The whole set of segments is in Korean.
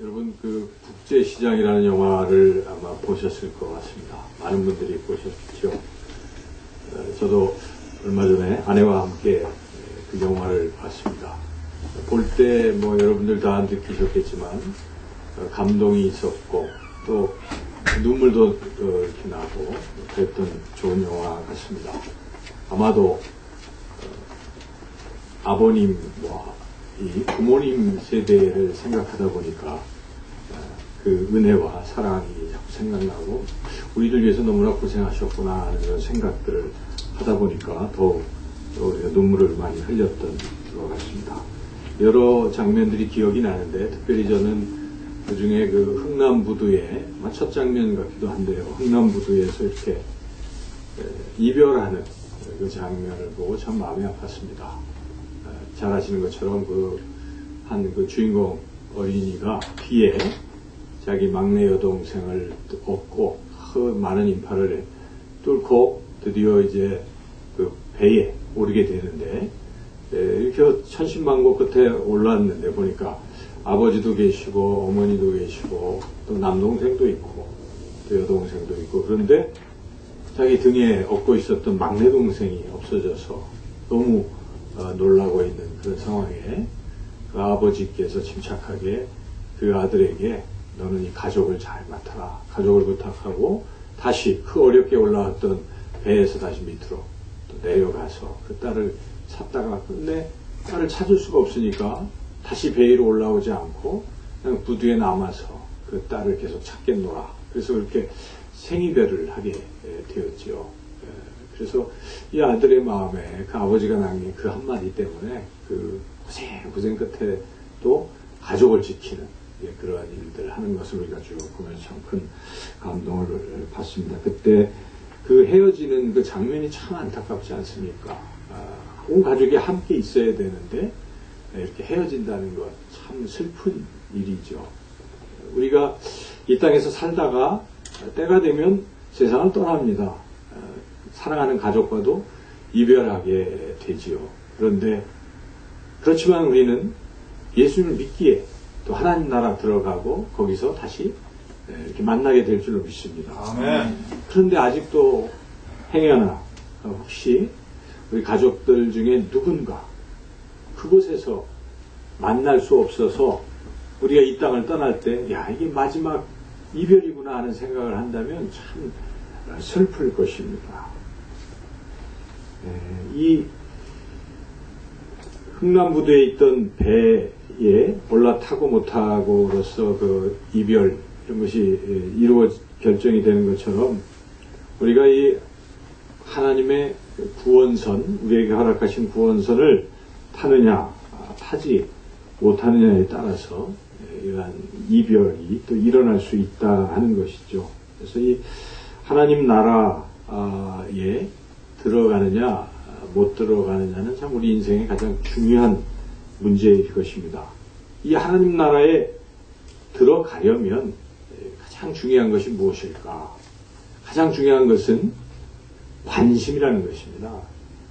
여러분 그 국제시장이라는 영화를 아마 보셨을 것 같습니다. 많은 분들이 보셨죠. 어, 저도 얼마 전에 아내와 함께 그 영화를 봤습니다. 볼 때 뭐 여러분들 다 느끼셨겠지만 어, 감동이 있었고 또 눈물도 어, 이렇게 나고 그랬던 좋은 영화 같습니다. 아마도 어, 아버님과 이 부모님 세대를 생각하다 보니까 어, 그 은혜와 사랑이 자꾸 생각나고 우리들 위해서 너무나 고생하셨구나 하는 그런 생각들을 하다 보니까 더욱 우리가 눈물을 많이 흘렸던 것 같습니다. 여러 장면들이 기억이 나는데 특별히 저는 그 중에 그 흥남부두의 첫 장면 같기도 한데요. 흥남부두에서 이렇게 에, 이별하는 그 장면을 보고 참 마음이 아팠습니다. 에, 잘 아시는 것처럼 그 한그 주인공 어린이가 뒤에 자기 막내 여동생을 얻고 그 많은 인파를 뚫고 드디어 이제 그 배에 오르게 되는데 에, 이렇게 천신만고 끝에 올랐는데 보니까 아버지도 계시고 어머니도 계시고 또 남동생도 있고 또 여동생도 있고. 그런데 자기 등에 업고 있었던 막내 동생이 없어져서 너무 어, 놀라고 있는 그런 상황에 그 아버지께서 침착하게 그 아들에게 너는 이 가족을 잘 맡아라 가족을 부탁하고 다시 그 어렵게 올라왔던 배에서 다시 밑으로 또 내려가서 그 딸을 찾다가 근데 딸을 찾을 수가 없으니까 다시 배 위로 올라오지 않고 그냥 부두에 남아서 그 딸을 계속 찾겠노라. 그래서 그렇게 생이별을 하게 되었죠. 그래서 이 아들의 마음에 그 아버지가 남긴 그 한마디 때문에 그 고생 고생 끝에 또 가족을 지키는 그러한 일들을 하는 것을 우리가 쭉 보면서 참큰 감동을 받습니다. 그때 그 헤어지는 그 장면이 참 안타깝지 않습니까? 아, 온 가족이 함께 있어야 되는데 이렇게 헤어진다는 것 참 슬픈 일이죠. 우리가 이 땅에서 살다가 때가 되면 세상을 떠납니다. 사랑하는 가족과도 이별하게 되지요. 그런데 그렇지만 우리는 예수님을 믿기에 또 하나님 나라 들어가고 거기서 다시 이렇게 만나게 될 줄로 믿습니다. 아멘. 그런데 아직도 행여나 혹시 우리 가족들 중에 누군가 그곳에서 만날 수 없어서 우리가 이 땅을 떠날 때, 야, 이게 마지막 이별이구나 하는 생각을 한다면 참 슬플 것입니다. 예, 이 흥남부두에 있던 배 에 올라타고 못하고로서 그 이별, 이런 것이 이루어 결정이 되는 것처럼 우리가 이 하나님의 구원선, 우리에게 허락하신 구원선을 타느냐, 타지 못하느냐에 따라서 이러한 이별이 또 일어날 수 있다 하는 것이죠. 그래서 이 하나님 나라에 들어가느냐, 못 들어가느냐는 참 우리 인생의 가장 중요한 문제일 것입니다. 이 하나님 나라에 들어가려면 가장 중요한 것이 무엇일까? 가장 중요한 것은 관심이라는 것입니다.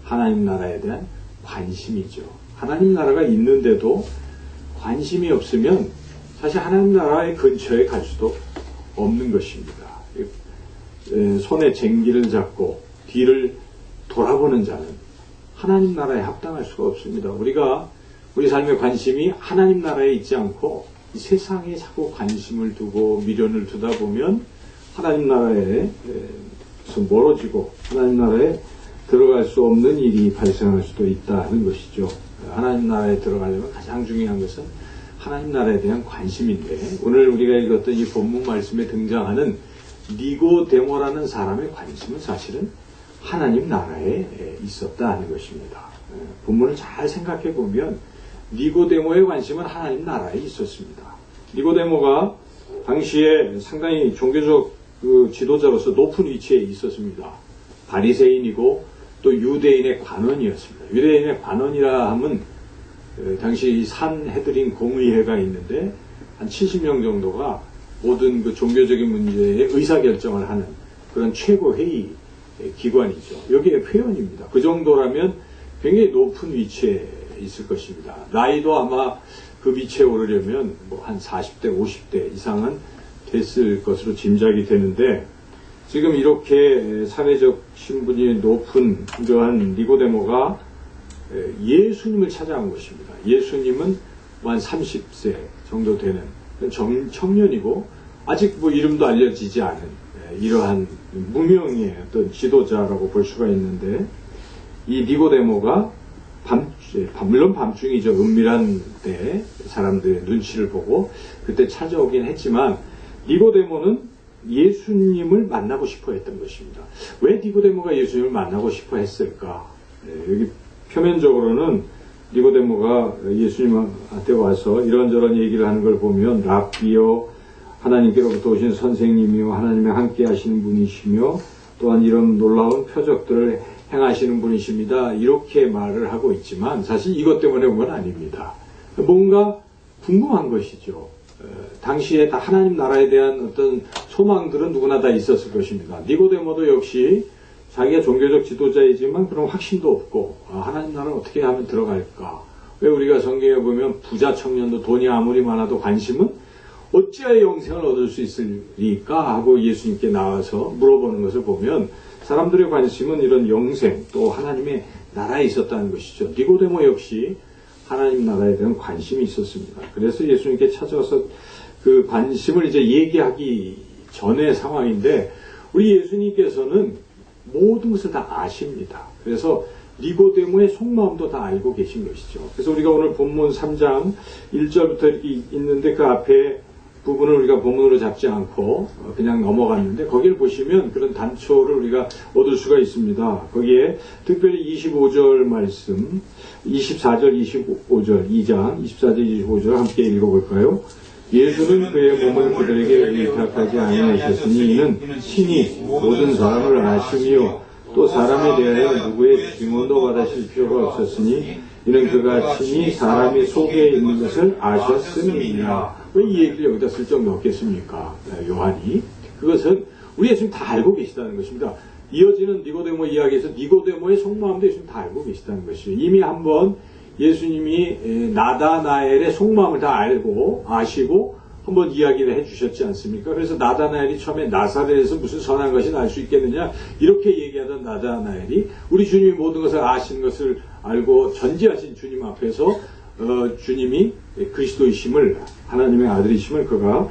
하나님 나라에 대한 관심이죠. 하나님 나라가 있는데도 관심이 없으면 사실 하나님 나라의 근처에 갈 수도 없는 것입니다. 손에 쟁기를 잡고 뒤를 돌아보는 자는 하나님 나라에 합당할 수가 없습니다. 우리가 우리 삶의 관심이 하나님 나라에 있지 않고 세상에 자꾸 관심을 두고 미련을 두다 보면 하나님 나라에서 멀어지고 하나님 나라에 들어갈 수 없는 일이 발생할 수도 있다는 것이죠. 하나님 나라에 들어가려면 가장 중요한 것은 하나님 나라에 대한 관심인데 오늘 우리가 읽었던 이 본문 말씀에 등장하는 니고데모라는 사람의 관심은 사실은 하나님 나라에 있었다 하는 것입니다. 본문을 잘 생각해 보면 니고데모의 관심은 하나님 나라에 있었습니다. 니고데모가 당시에 상당히 종교적 그 지도자로서 높은 위치에 있었습니다. 바리새인이고 또 유대인의 관원이었습니다. 유대인의 관원이라 하면 당시 산헤드린 공의회가 있는데 한 70명 정도가 모든 그 종교적인 문제에 의사결정을 하는 그런 최고회의 기관이죠. 여기에 회원입니다. 그 정도라면 굉장히 높은 위치에 있을 것입니다. 나이도 아마 그 위치에 오르려면 뭐 한 40대, 50대 이상은 됐을 것으로 짐작이 되는데 지금 이렇게 사회적 신분이 높은 이러한 니고데모가 예수님을 찾아간 것입니다. 예수님은 한 30세 정도 되는 정, 청년이고 아직 뭐 이름도 알려지지 않은 이러한 무명의 어떤 지도자라고 볼 수가 있는데 이 니고데모가 밤, 물론 밤중이죠. 은밀한 때 사람들의 눈치를 보고 그때 찾아오긴 했지만 니고데모는 예수님을 만나고 싶어 했던 것입니다. 왜 니고데모가 예수님을 만나고 싶어 했을까? 네, 여기 표면적으로는 니고데모가 예수님한테 와서 이런저런 얘기를 하는 걸 보면 랍비요 하나님께로부터 오신 선생님이요 하나님의 함께 하시는 분이시며 또한 이런 놀라운 표적들을 행하시는 분이십니다. 이렇게 말을 하고 있지만 사실 이것 때문에 온 건 아닙니다. 뭔가 궁금한 것이죠. 당시에 다 하나님 나라에 대한 어떤 소망들은 누구나 다 있었을 것입니다. 니고데모도 역시 자기가 종교적 지도자이지만 그런 확신도 없고 아, 하나님 나라를 어떻게 하면 들어갈까? 왜 우리가 성경에 보면 부자 청년도 돈이 아무리 많아도 관심은 어찌하여 영생을 얻을 수 있을까 하고 예수님께 나와서 물어보는 것을 보면 사람들의 관심은 이런 영생 또 하나님의 나라에 있었다는 것이죠. 니고데모 역시 하나님 나라에 대한 관심이 있었습니다. 그래서 예수님께 찾아와서 그 관심을 이제 얘기하기 전의 상황인데 우리 예수님께서는 모든 것을 다 아십니다. 그래서 니고데모의 속마음도 다 알고 계신 것이죠. 그래서 우리가 오늘 본문 3장 1절부터 이렇게 있는데 그 앞에 부분을 우리가 본문으로 잡지 않고 그냥 넘어갔는데 거기를 보시면 그런 단초를 우리가 얻을 수가 있습니다. 거기에 특별히 25절 말씀, 24절, 25절, 2장, 24절, 25절 함께 읽어볼까요? 예수는 그의 몸을 그들에게 의탁하지 아니하셨으니 이는 친히 모든 사람을 아시며 또 사람에 대하여 누구의 증언도 받으실 필요가 없었으니 이는 그가 친히 사람이 속에 있는 것을 아셨음이니라. 왜 이 얘기를 여기다 슬쩍 넣겠습니까? 네, 요한이. 그것은 우리 예수님 다 알고 계시다는 것입니다. 이어지는 니고데모 이야기에서 니고데모의 속마음도 예수님 다 알고 계시다는 것이죠. 이미 한번 예수님이 나다나엘의 속마음을 다 알고 아시고 한번 이야기를 해주셨지 않습니까? 그래서 나다나엘이 처음에 나사렛에서 무슨 선한 것이 날 수 있겠느냐 이렇게 얘기하던 나다나엘이 우리 주님이 모든 것을 아시는 것을 알고 전지하신 주님 앞에서 어, 주님이 그리스도이심을 하나님의 아들이심을 그가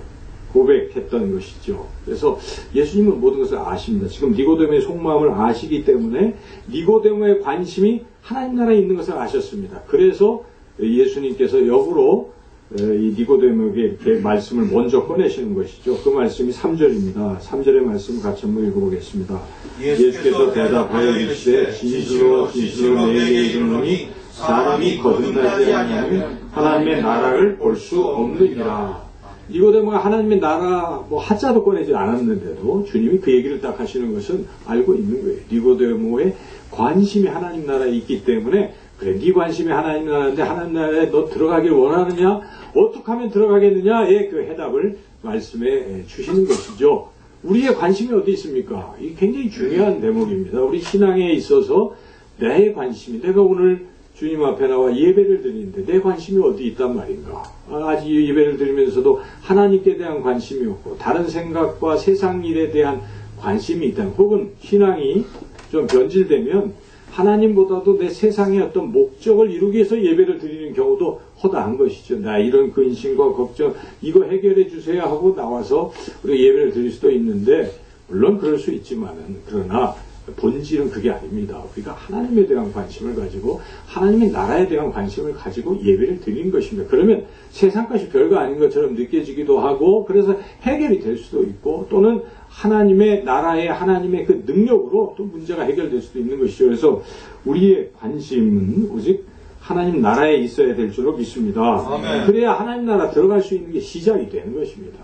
고백했던 것이죠. 그래서 예수님은 모든 것을 아십니다. 지금 니고데모의 속마음을 아시기 때문에 니고데모의 관심이 하나님 나라에 있는 것을 아셨습니다. 그래서 예수님께서 역으로 이 니고데모에게 이렇게 말씀을 먼저 꺼내시는 것이죠. 그 말씀이 3절입니다. 3절의 말씀 같이 한번 읽어보겠습니다. 예수께서 대답하여 이르시되 진실로 진실로 내게 이르노니 사람이 거듭나지 아니하면 하나님의 나라를 볼 수 없느니라. 니고데모가 하나님의 나라 뭐 하자도 꺼내지 않았는데도 주님이 그 얘기를 딱 하시는 것은 알고 있는 거예요. 니고데모의 관심이 하나님 나라에 있기 때문에 그래 네 관심이 하나님 나라인데 하나님 나라에 너 들어가길 원하느냐 어떻게 하면 들어가겠느냐의 그 해답을 말씀해 주시는 것이죠. 우리의 관심이 어디 있습니까? 이 굉장히 중요한 대목입니다. 우리 신앙에 있어서 내 관심이 내가 오늘 주님 앞에 나와 예배를 드리는데 내 관심이 어디 있단 말인가? 아직 예배를 드리면서도 하나님께 대한 관심이 없고 다른 생각과 세상 일에 대한 관심이 있다. 혹은 신앙이 좀 변질되면 하나님보다도 내 세상의 어떤 목적을 이루기 위해서 예배를 드리는 경우도 허다한 것이죠. 나 이런 근심과 걱정 이거 해결해 주세요 하고 나와서 우리가 예배를 드릴 수도 있는데 물론 그럴 수 있지만은 그러나 본질은 그게 아닙니다. 우리가 하나님에 대한 관심을 가지고 하나님의 나라에 대한 관심을 가지고 예배를 드리는 것입니다. 그러면 세상 것이 별거 아닌 것처럼 느껴지기도 하고 그래서 해결이 될 수도 있고 또는 하나님의 나라의 하나님의 그 능력으로 또 문제가 해결될 수도 있는 것이죠. 그래서 우리의 관심은 오직 하나님 나라에 있어야 될 줄로 믿습니다. 아멘. 그래야 하나님 나라 들어갈 수 있는 게 시작이 되는 것입니다.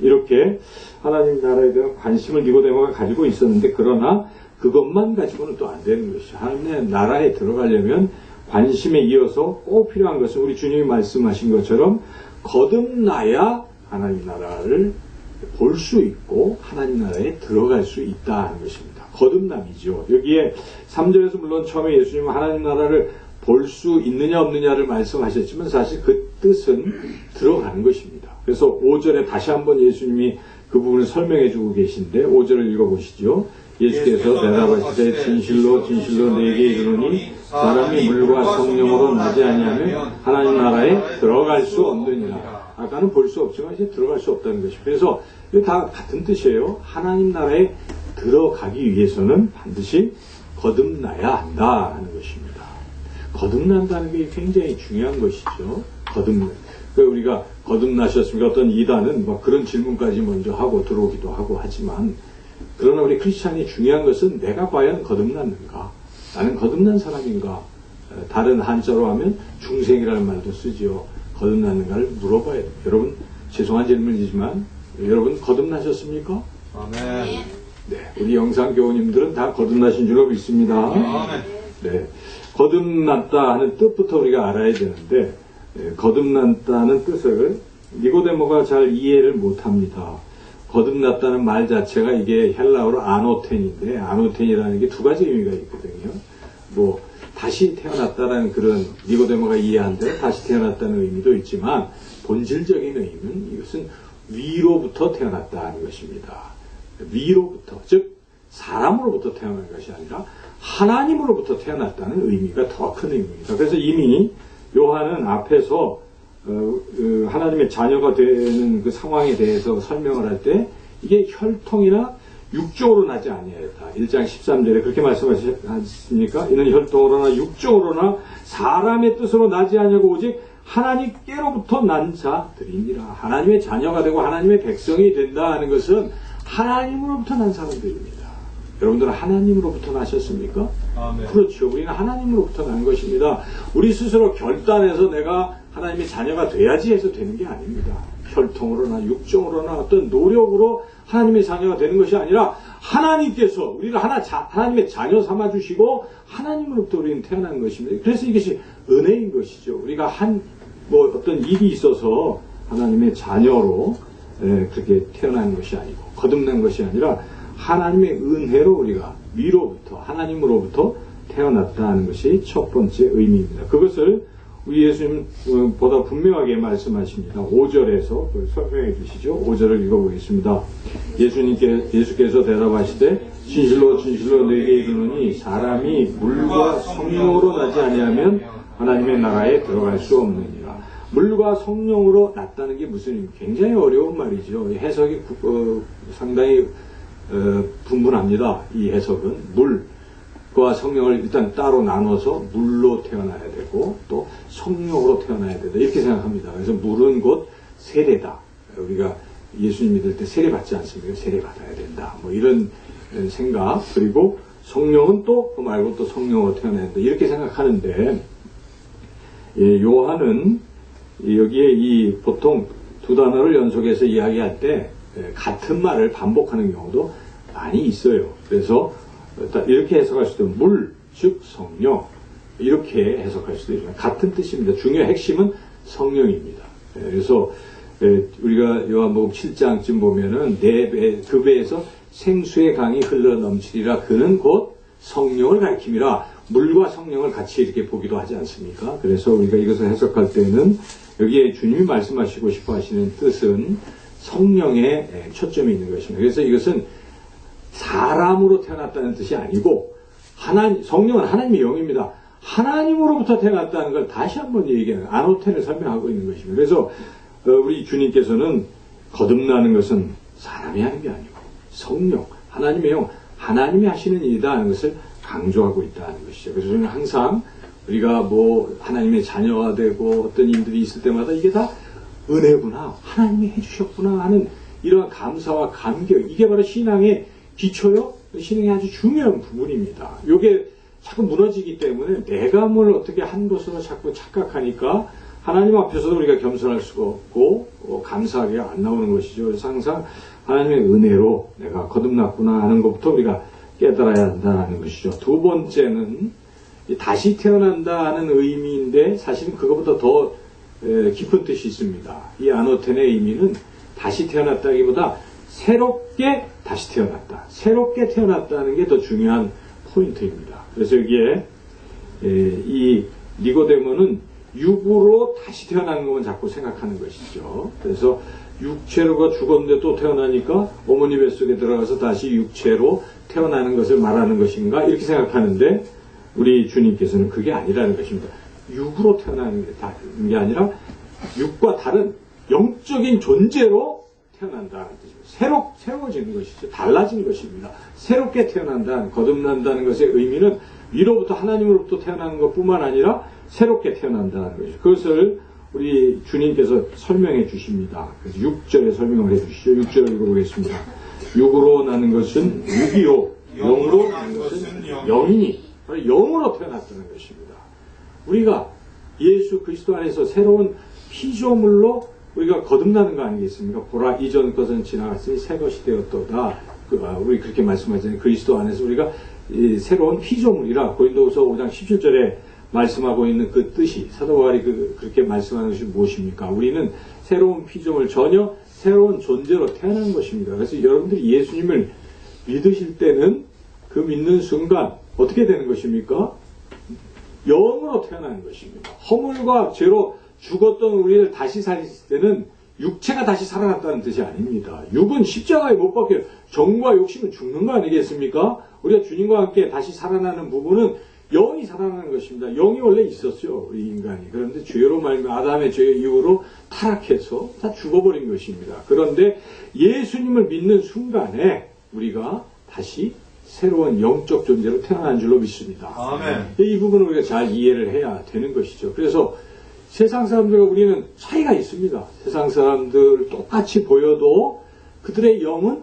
이렇게 하나님 나라에 대한 관심을 니고데모가 가지고 있었는데 그러나 그것만 가지고는 또 안 되는 것이죠. 하나님의 나라에 들어가려면 관심에 이어서 꼭 필요한 것은 우리 주님이 말씀하신 것처럼 거듭나야 하나님 나라를 볼 수 있고 하나님 나라에 들어갈 수 있다는 것입니다. 거듭남이죠. 여기에 3절에서 물론 처음에 예수님은 하나님 나라를 볼 수 있느냐 없느냐를 말씀하셨지만 사실 그 뜻은 들어가는 것입니다. 그래서 5절에 다시 한번 예수님이 그 부분을 설명해 주고 계신데 5절을 읽어보시죠. 예수께서 대답하시되 진실로 진실로 내게 이르노니 사람이 물과 성령으로 나지 아니하면 하나님 나라에 들어갈 수 없느니라. 아까는 볼 수 없지만 이제 들어갈 수 없다는 것이. 그래서 이거 다 같은 뜻이에요. 하나님 나라에 들어가기 위해서는 반드시 거듭나야 한다 하는 것입니다. 거듭난다는 게 굉장히 중요한 것이죠. 거듭 그 우리가 거듭나셨습니까? 어떤 이단은 뭐 그런 질문까지 먼저 하고 들어오기도 하고 하지만 그러나 우리 크리스찬이 중요한 것은 내가 과연 거듭났는가? 나는 거듭난 사람인가? 다른 한자로 하면 중생이라는 말도 쓰지요. 거듭났는가를 물어봐야 돼요. 여러분 죄송한 질문이지만 여러분 거듭나셨습니까? 아멘. 네, 우리 영상 교우님들은 다 거듭나신 줄로 믿습니다. 아멘. 네, 거듭났다 하는 뜻부터 우리가 알아야 되는데 네, 거듭났다는 뜻을 니고데모가 잘 이해를 못 합니다. 거듭났다는 말 자체가 이게 헬라어로 아노텐인데 아노텐이라는 게 두 가지 의미가 있거든요. 뭐 다시 태어났다라는 그런 니고데모가 이해한 대로 다시 태어났다는 의미도 있지만 본질적인 의미는 이것은 위로부터 태어났다는 것입니다. 위로부터 즉 사람으로부터 태어난 것이 아니라 하나님으로부터 태어났다는 의미가 더 큰 의미입니다. 그래서 이미 요한은 앞에서 하나님의 자녀가 되는 그 상황에 대해서 설명을 할 때 이게 혈통이나 육적으로 나지 아니하였다. 1장 13절에 그렇게 말씀하셨습니까? 이는 혈통으로나 육적으로나 사람의 뜻으로 나지 아니하고 오직 하나님께로부터 난 자들이니라. 하나님의 자녀가 되고 하나님의 백성이 된다 하는 것은 하나님으로부터 난 사람들입니다. 여러분들은 하나님으로부터 나셨습니까? 아멘. 그렇죠. 우리는 하나님으로부터 난 것입니다. 우리 스스로 결단해서 내가 하나님의 자녀가 돼야지 해서 되는 게 아닙니다. 혈통으로나 육정으로나 어떤 노력으로 하나님의 자녀가 되는 것이 아니라 하나님께서 우리를 하나 자, 하나님의 자녀 삼아 주시고 하나님으로부터 우리는 태어난 것입니다. 그래서 이것이 은혜인 것이죠. 우리가 한 뭐 어떤 일이 있어서 하나님의 자녀로 예, 그렇게 태어난 것이 아니고 거듭난 것이 아니라 하나님의 은혜로 우리가 위로부터 하나님으로부터 태어났다는 것이 첫 번째 의미입니다. 그것을 우리 예수님보다 분명하게 말씀하십니다. 5절에서 설명해 주시죠. 5절을 읽어보겠습니다. 예수님께, 예수께서 대답하시되, 진실로 진실로 내게 이르노니 사람이 물과 성령으로 나지 아니하면 하나님의 나라에 들어갈 수 없느니라. 물과 성령으로 났다는 게 무슨 굉장히 어려운 말이죠. 해석이 어, 상당히 어, 분분합니다. 이 해석은 물과 성령을 일단 따로 나눠서 물로 태어나야 되고 또 성령으로 태어나야 된다 이렇게 생각합니다. 그래서 물은 곧 세례다. 우리가 예수님 믿을 때 세례 받지 않습니까? 세례 받아야 된다. 뭐 이런 생각 그리고 성령은 또 그 말고 또 성령으로 태어나야 된다 이렇게 생각하는데 예, 요한은 여기에 이 보통 두 단어를 연속해서 이야기할 때 예, 같은 말을 반복하는 경우도 많이 있어요. 그래서 이렇게 해석할 수도 물, 즉 성령 이렇게 해석할 수도 있지만 같은 뜻입니다. 중요한 핵심은 성령입니다. 예, 그래서 예, 우리가 요한복음 7장쯤 보면은 네 배, 그 배에서 생수의 강이 흘러 넘치리라 그는 곧 성령을 가리킴이라 물과 성령을 같이 이렇게 보기도 하지 않습니까? 그래서 우리가 이것을 해석할 때는 여기에 주님이 말씀하시고 싶어 하시는 뜻은 성령에 초점이 있는 것입니다. 그래서 이것은 사람으로 태어났다는 뜻이 아니고 하나님 성령은 하나님의 영입니다. 하나님으로부터 태어났다는 걸 다시 한번 얘기하는 아노텐을 설명하고 있는 것입니다. 그래서 어, 우리 주님께서는 거듭나는 것은 사람이 하는 게 아니고 성령, 하나님의 영, 하나님이 하시는 일이다 하는 것을 강조하고 있다는 것이죠. 그래서 저는 항상 우리가 뭐 하나님의 자녀가 되고 어떤 일들이 있을 때마다 이게 다 은혜구나. 하나님이 해주셨구나 하는 이러한 감사와 감격. 이게 바로 신앙의 기초요. 신앙의 아주 중요한 부분입니다. 이게 자꾸 무너지기 때문에 내가 뭘 어떻게 한 것으로 자꾸 착각하니까 하나님 앞에서도 우리가 겸손할 수가 없고 어, 감사하게 안 나오는 것이죠. 그래서 항상 하나님의 은혜로 내가 거듭났구나 하는 것부터 우리가 깨달아야 한다는 것이죠. 두 번째는 다시 태어난다 하는 의미인데 사실은 그것보다 더 깊은 뜻이 있습니다. 이 아노텐의 의미는 다시 태어났다기보다 새롭게 다시 태어났다. 새롭게 태어났다는 게 더 중요한 포인트입니다. 그래서 여기에 이 니고데모는 육으로 다시 태어나는 것만 자꾸 생각하는 것이죠. 그래서 육체로가 죽었는데 또 태어나니까 어머니 뱃속에 들어가서 다시 육체로 태어나는 것을 말하는 것인가 이렇게 생각하는데 우리 주님께서는 그게 아니라는 것입니다. 육으로 태어나는 게, 아니라 육과 다른 영적인 존재로 뜻입니다. 새로, 새로워지는 것이죠. 달라진 것입니다. 새롭게 태어난다는, 거듭난다는 것의 의미는 위로부터 하나님으로부터 태어나는 것 뿐만 아니라 새롭게 태어난다는 것이죠. 그것을 우리 주님께서 설명해 주십니다. 그래서 6절에 설명을 해 주시죠. 6절 읽어보겠습니다. 육으로 나는 것은 육이요. 영으로 나는 것은 영이니. 영으로 태어났다는 것입니다. 우리가 예수 그리스도 안에서 새로운 피조물로 우리가 거듭나는 거 아니겠습니까? 보라 이전 것은 지나갔으니 새 것이 되었도다. 그, 아, 우리 그렇게 말씀하잖아요. 그리스도 안에서 우리가 새로운 피조물이라 고린도후서 5장 17절에 말씀하고 있는 그 뜻이 사도 바울이 그, 그렇게 말씀하는 것이 무엇입니까? 우리는 새로운 피조물 전혀 새로운 존재로 태어난 것입니다. 그래서 여러분들이 예수님을 믿으실 때는 그 믿는 순간 어떻게 되는 것입니까? 영으로 태어나는 것입니다. 허물과 죄로 죽었던 우리를 다시 살리실 때는 육체가 다시 살아났다는 뜻이 아닙니다. 육은 십자가에 못 박혀 정과 욕심은 죽는 거 아니겠습니까? 우리가 주님과 함께 다시 살아나는 부분은 영이 살아나는 것입니다. 영이 원래 있었어요, 우리 인간이. 그런데 죄로 말미 아담의 죄 이후로 타락해서 다 죽어버린 것입니다. 그런데 예수님을 믿는 순간에 우리가 다시 새로운 영적 존재로 태어난 줄로 믿습니다. 아멘. 이 부분을 우리가 잘 이해를 해야 되는 것이죠. 그래서 세상 사람들과 우리는 차이가 있습니다. 세상 사람들 똑같이 보여도 그들의 영은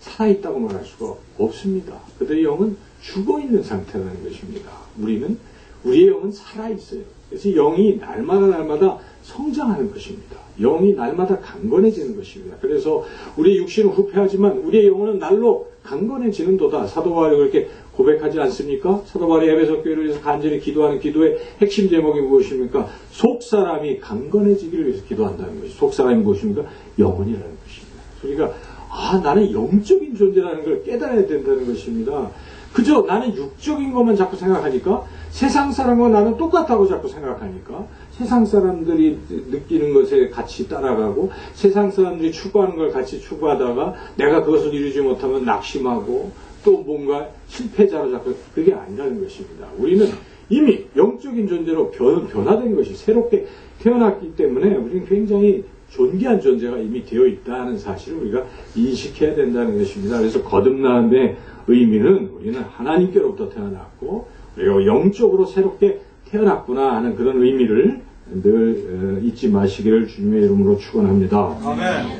살아있다고 말할 수가 없습니다. 그들의 영은 죽어있는 상태라는 것입니다. 우리는, 우리의 영은 살아있어요. 그래서 영이 날마다 날마다 성장하는 것입니다. 영이 날마다 강건해지는 것입니다. 그래서 우리의 육신은 후패하지만 우리의 영혼은 날로 강건해 지는도다. 사도 바울이 그렇게 고백하지 않습니까? 사도 바울이 에베소 교회를 위해서 간절히 기도하는 기도의 핵심 제목이 무엇입니까? 속 사람이 강건해지기를 위해서 기도한다는 것이. 속 사람이 무엇입니까? 영혼이라는 것입니다. 우리가 아 나는 영적인 존재라는 걸 깨달아야 된다는 것입니다. 그저 나는 육적인 것만 자꾸 생각하니까 세상 사람과 나는 똑같다고 자꾸 생각하니까 세상 사람들이 느끼는 것에 같이 따라가고 세상 사람들이 추구하는 걸 같이 추구하다가 내가 그것을 이루지 못하면 낙심하고 또 뭔가 실패자로 자꾸 그게 아니라는 것입니다. 우리는 이미 영적인 존재로 변, 변화된 것이 새롭게 태어났기 때문에 우리는 굉장히 존귀한 존재가 이미 되어 있다는 사실을 우리가 인식해야 된다는 것입니다. 그래서 거듭남의 의미는 우리는 하나님께로부터 태어났고 우리가 영적으로 새롭게 태어났구나 하는 그런 의미를 늘 잊지 마시기를 주님의 이름으로 축원합니다.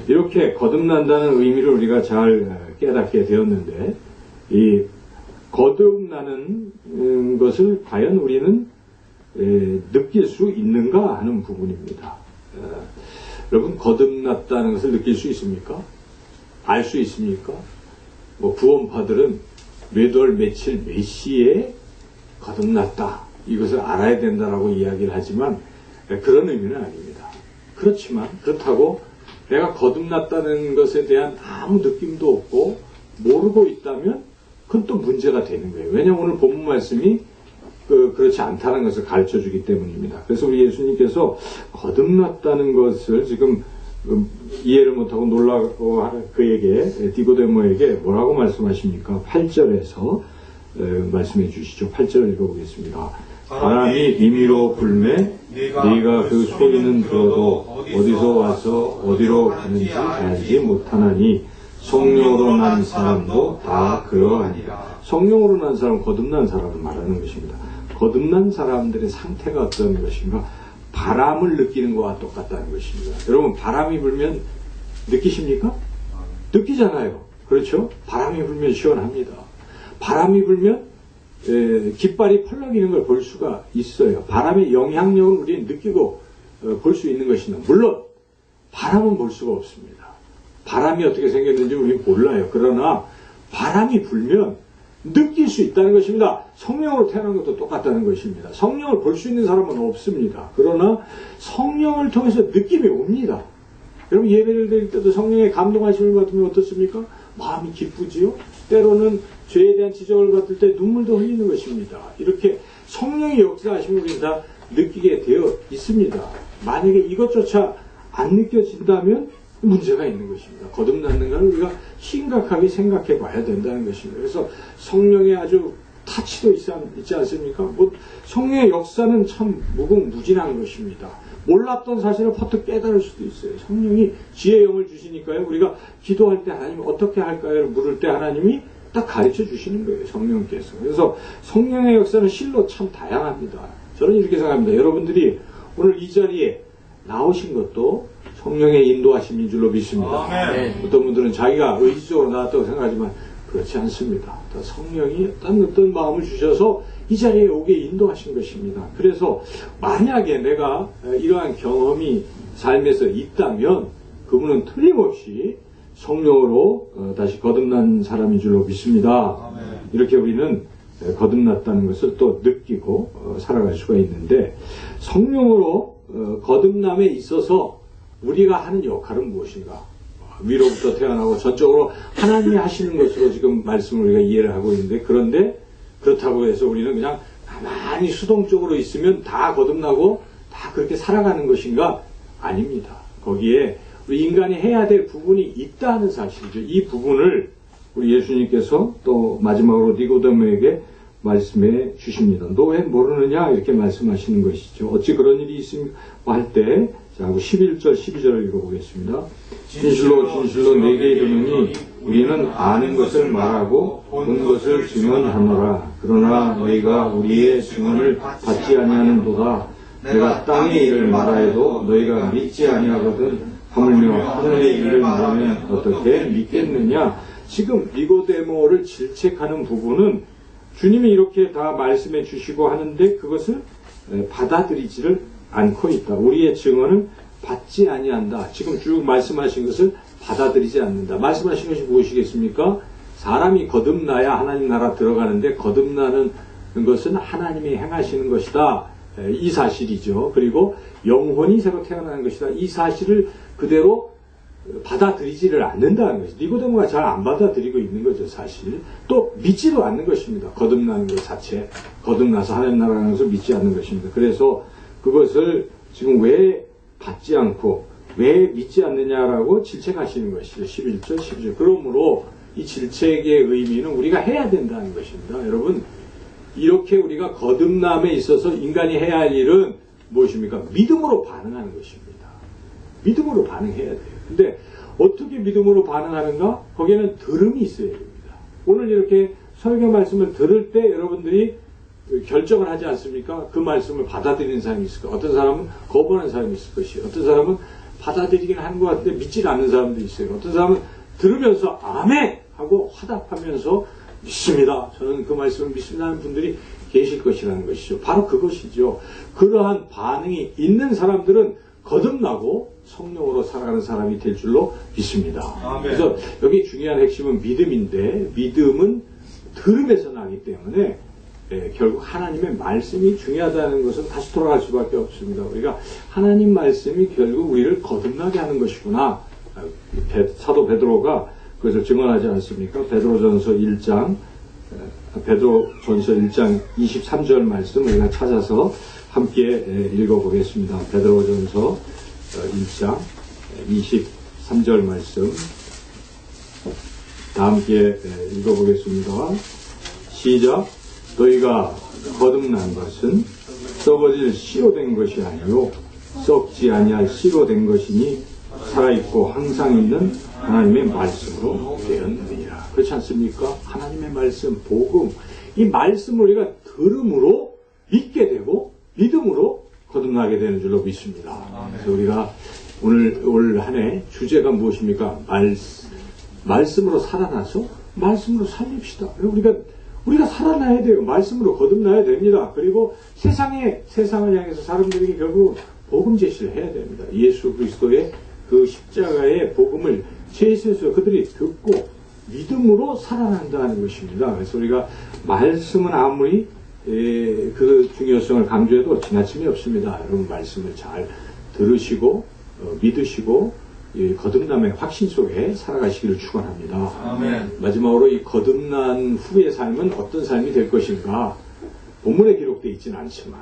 이렇게 거듭난다는 의미를 우리가 잘 깨닫게 되었는데 이 거듭나는 음, 것을 과연 우리는 느낄 수 있는가 하는 부분입니다. 여러분 거듭났다는 것을 느낄 수 있습니까? 알 수 있습니까? 뭐 구원파들은 몇월 며칠 몇 시에 거듭났다 이것을 알아야 된다라고 이야기를 하지만 그런 의미는 아닙니다. 그렇지만 그렇다고 내가 거듭났다는 것에 대한 아무 느낌도 없고 모르고 있다면 그건 또 문제가 되는 거예요. 왜냐하면 오늘 본문 말씀이 그, 그렇지 않다는 것을 가르쳐 주기 때문입니다. 그래서 우리 예수님께서 거듭났다는 것을 지금 음, 이해를 못하고 놀라고 그에게 디고데모에게 뭐라고 말씀하십니까? 8절에서 말씀해 주시죠. 8절 읽어보겠습니다. 바람이 임의로 불매 네가 그 소리는 들어도 어디서 와서 어디로 가는지 알지 못하나니 성령으로 난 사람도 다 그러하니라. 성령으로 난 사람, 거듭난 사람을 말하는 것입니다. 거듭난 사람들의 상태가 어떤 것인가? 바람을 느끼는 것과 똑같다는 것입니다. 여러분, 바람이 불면 느끼십니까? 느끼잖아요. 그렇죠? 바람이 불면 시원합니다. 바람이 불면 에, 깃발이 펄럭이는 걸 볼 수가 있어요. 바람의 영향력을 우리는 느끼고 어, 볼수 있는 것입니다. 물론 바람은 볼 수가 없습니다. 바람이 어떻게 생겼는지 우리는 몰라요. 그러나 바람이 불면 느낄 수 있다는 것입니다. 성령으로 태어난 것도 똑같다는 것입니다. 성령을 볼 수 있는 사람은 없습니다. 그러나 성령을 통해서 느낌이 옵니다. 여러분 예배를 드릴 때도 성령의 감동하심을 받으면 어떻습니까? 마음이 기쁘지요? 때로는 죄에 대한 지적을 받을 때 눈물도 흘리는 것입니다. 이렇게 성령의 역사하심을 우리는 다 느끼게 되어 있습니다. 만약에 이것조차 안 느껴진다면 문제가 있는 것입니다. 거듭나는 걸 우리가 심각하게 생각해 봐야 된다는 것입니다. 그래서 성령의 아주 타치도 있지, 않습니까? 뭐 성령의 역사는 참 무궁무진한 것입니다. 몰랐던 사실을 퍼뜩 깨달을 수도 있어요. 성령이 지혜의 영을 주시니까요. 우리가 기도할 때 하나님 어떻게 할까요? 물을 때 하나님이 딱 가르쳐 주시는 거예요. 성령께서. 그래서 성령의 역사는 실로 참 다양합니다. 저는 이렇게 생각합니다. 여러분들이 오늘 이 자리에 나오신 것도 성령의 인도하심인 줄로 믿습니다. 아멘. 어떤 분들은 자기가 의지적으로 나왔다고 생각하지만 그렇지 않습니다. 다 성령이 어떤 어떤 마음을 주셔서 이 자리에 오게 인도하신 것입니다. 그래서 만약에 내가 이러한 경험이 삶에서 있다면 그분은 틀림없이 성령으로 어, 다시 거듭난 사람인 줄로 믿습니다. 이렇게 우리는 거듭났다는 것을 또 느끼고 어, 살아갈 수가 있는데 성령으로 어, 거듭남에 있어서 우리가 하는 역할은 무엇인가? 위로부터 태어나고 전적으로 하나님이 하시는 것으로 지금 말씀을 우리가 이해를 하고 있는데 그런데 그렇다고 해서 우리는 그냥 가만히 수동적으로 있으면 다 거듭나고 다 그렇게 살아가는 것인가? 아닙니다. 거기에 우리 인간이 해야 될 부분이 있다는 사실이죠. 이 부분을 우리 예수님께서 또 마지막으로 니고데모에게 말씀해 주십니다. 너 왜 모르느냐 이렇게 말씀하시는 것이죠. 어찌 그런 일이 있습니까? 할 때 자, 11절 12절을 읽어보겠습니다. 진실로 진실로 내게 이르노니 우리는 아는 것을 말하고 본 것을 증언하노라. 그러나 너희가 우리의 증언을 받지 아니하는도다. 내가 땅의 일을 말하여도 너희가 믿지 아니하거든 하물며 하늘의 일을 말하면 어떻게 믿겠느냐? 지금 니고데모를 질책하는 부분은 주님이 이렇게 다 말씀해 주시고 하는데 그것을 에, 받아들이지를 않고 있다. 우리의 증언을 받지 아니한다. 지금 쭉 말씀하신 것을 받아들이지 않는다. 말씀하신 것이 무엇이겠습니까? 사람이 거듭나야 하나님 나라 들어가는데 거듭나는 것은 하나님이 행하시는 것이다. 에, 이 사실이죠. 그리고 영혼이 새로 태어나는 것이다. 이 사실을 그대로 받아들이지를 않는다는 것이 니고데모가 잘 안 받아들이고 있는 거죠 사실 또 믿지도 않는 것입니다 거듭나는 것 자체 거듭나서 하나님 것을 믿지 않는 것입니다 그래서 그것을 지금 왜 받지 않고 왜 믿지 않느냐라고 질책하시는 것이죠 11절 12절 그러므로 이 질책의 의미는 우리가 해야 된다는 것입니다 여러분 이렇게 우리가 거듭남에 있어서 인간이 해야 할 일은 무엇입니까 믿음으로 반응하는 것입니다 믿음으로 반응해야 돼요. 근데 어떻게 믿음으로 반응하는가? 거기에는 들음이 있어야 됩니다. 오늘 이렇게 설교 말씀을 들을 때 여러분들이 결정을 하지 않습니까? 그 말씀을 받아들이는 사람이 있을 까 어떤 사람은 거부하는 사람이 있을 것이요. 어떤 사람은 받아들이긴 하는 것 같은데 믿지 않는 사람도 있어요. 어떤 사람은 들으면서 아멘! 하고 화답하면서 믿습니다. 저는 그 말씀을 믿습니다 하는 분들이 계실 것이라는 것이죠. 바로 그것이죠. 그러한 반응이 있는 사람들은 거듭나고 성령으로 살아가는 사람이 될 줄로 믿습니다. 아멘. 그래서 여기 중요한 핵심은 믿음인데 믿음은 들음에서 나기 때문에 예, 결국 하나님의 말씀이 중요하다는 것은 다시 돌아갈 수밖에 없습니다. 우리가 하나님 말씀이 결국 우리를 거듭나게 하는 것이구나. 아, 베- 사도 베드로가 그것을 증언하지 않습니까? 베드로전서 1장 에, 베드로전서 1장 23절 말씀 우리가 찾아서 함께 에, 읽어보겠습니다. 베드로전서 어, 1장 23절 말씀 다 함께 에, 읽어보겠습니다. 시작. 너희가 거듭난 것은 썩어질 씨로 된 것이 아니요 썩지 아니할 씨로 된 것이니 살아있고 항상 있는 하나님의 말씀으로 되었느니라. 그렇지 않습니까? 하나님의 말씀, 복음, 이 말씀을 우리가 들음으로 믿게 되고 믿음으로 거듭나게 되는 줄로 믿습니다. 그래서 우리가 오늘 올 한 해 주제가 무엇입니까? 말씀. 말씀으로 살아나서 말씀으로 살립시다. 우리가 우리가 살아나야 돼요. 말씀으로 거듭나야 됩니다. 그리고 세상에 세상을 향해서 사람들에게 결국 복음 제시를 해야 됩니다. 예수 그리스도의 그 십자가의 복음을 제시해서 그들이 듣고 믿음으로 살아난다는 것입니다. 그래서 우리가 말씀은 아무리 에, 그 중요성을 강조해도 지나침이 없습니다. 여러분 말씀을 잘 들으시고 어, 믿으시고 이 거듭남의 확신 속에 살아가시기를 축원합니다. 아멘. 마지막으로 이 거듭난 후의 삶은 어떤 삶이 될 것인가? 본문에 기록되어 있지는 않지만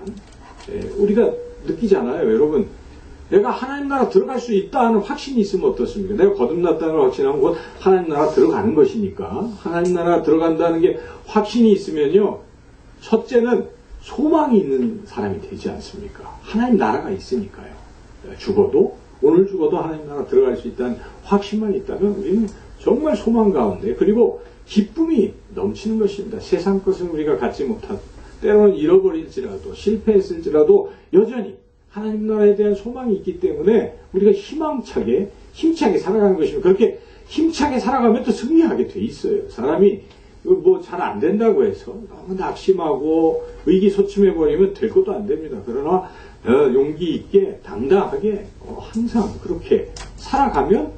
에, 우리가 느끼잖아요, 여러분. 내가 하나님 나라 들어갈 수 있다 하는 확신이 있으면 어떻습니까? 내가 거듭났다는 걸 확신하면 곧 하나님 나라 들어가는 것이니까 하나님 나라 들어간다는 게 확신이 있으면요. 첫째는 소망이 있는 사람이 되지 않습니까? 하나님 나라가 있으니까요. 죽어도 오늘 죽어도 하나님 나라 들어갈 수 있다는 확신만 있다면 우리는 정말 소망 가운데 그리고 기쁨이 넘치는 것입니다. 세상 것은 우리가 갖지 못하고 때로는 잃어버릴지라도 실패했을지라도 여전히 하나님 나라에 대한 소망이 있기 때문에 우리가 희망차게 힘차게 살아가는 것입니다. 그렇게 힘차게 살아가면 또 승리하게 돼 있어요. 사람이 뭐 잘 안 된다고 해서 너무 낙심하고 의기소침해 버리면 될 것도 안 됩니다. 그러나 어, 용기 있게 당당하게 어, 항상 그렇게 살아가면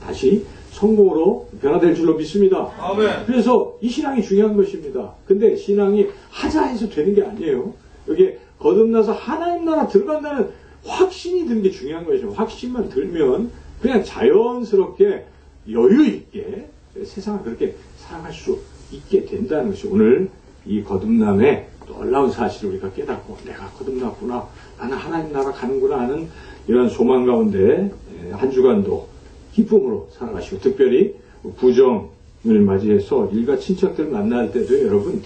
다시 성공으로 변화될 줄로 믿습니다. 아멘. 그래서 이 신앙이 중요한 것입니다. 근데 신앙이 하자 해서 되는 게 아니에요. 여기 거듭나서 하나님 나라 들어간다는 확신이 드는 게 중요한 것이죠. 확신만 들면 그냥 자연스럽게 여유 있게 세상을 그렇게 살아갈 수 있게 된다는 것이 오늘 이 거듭남의 놀라운 사실을 우리가 깨닫고 내가 거듭났구나 나는 하나님 나라 가는구나 하는 이러한 소망 가운데 한 주간도 기쁨으로 살아가시고 특별히 부정을 맞이해서 일가 친척들 만날 때도 여러분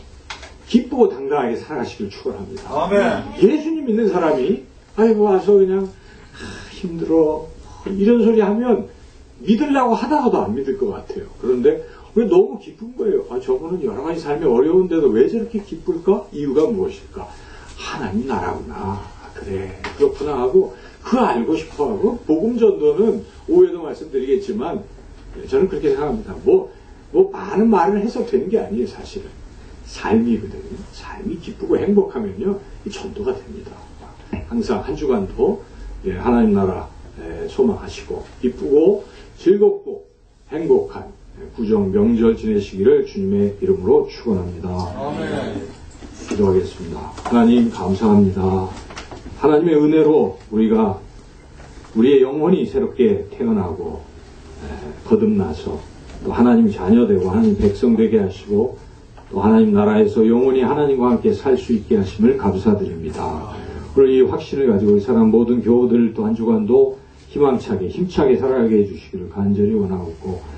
기쁘고 당당하게 살아가시길 축원합니다. 아멘. 예수님 믿는 사람이 아이고 와서 그냥 아, 힘들어 이런 소리 하면 믿으려고 하다가도 안 믿을 것 같아요. 그런데 왜 너무 기쁜 거예요? 아 저분은 여러 가지 삶이 어려운데도 왜 저렇게 기쁠까? 이유가 무엇일까? 하나님 나라구나. 아, 그래 그렇구나 하고 그 알고 싶어 하고 복음 전도는 오해도 말씀드리겠지만 저는 그렇게 생각합니다. 뭐, 뭐 많은 말을 해서 되는 게 아니에요 사실은 삶이거든요. 삶이 기쁘고 행복하면요 이 전도가 됩니다. 항상 한 주간도 예, 하나님 나라 예, 소망하시고 기쁘고 즐겁고 행복한 예, 구정 명절 지내시기를 주님의 이름으로 축원합니다. 아멘. 기도하겠습니다. 하나님 감사합니다. 하나님의 은혜로 우리가 우리의 영혼이 새롭게 태어나고 에, 거듭나서 또 하나님 자녀되고 하나님 백성 되게 하시고 또 하나님 나라에서 영원히 하나님과 함께 살 수 있게 하심을 감사드립니다. 오늘 이 확신을 가지고 이 사람 모든 교우들 또 한 주간도 희망차게 힘차게 살아가게 해주시기를 간절히 원하옵고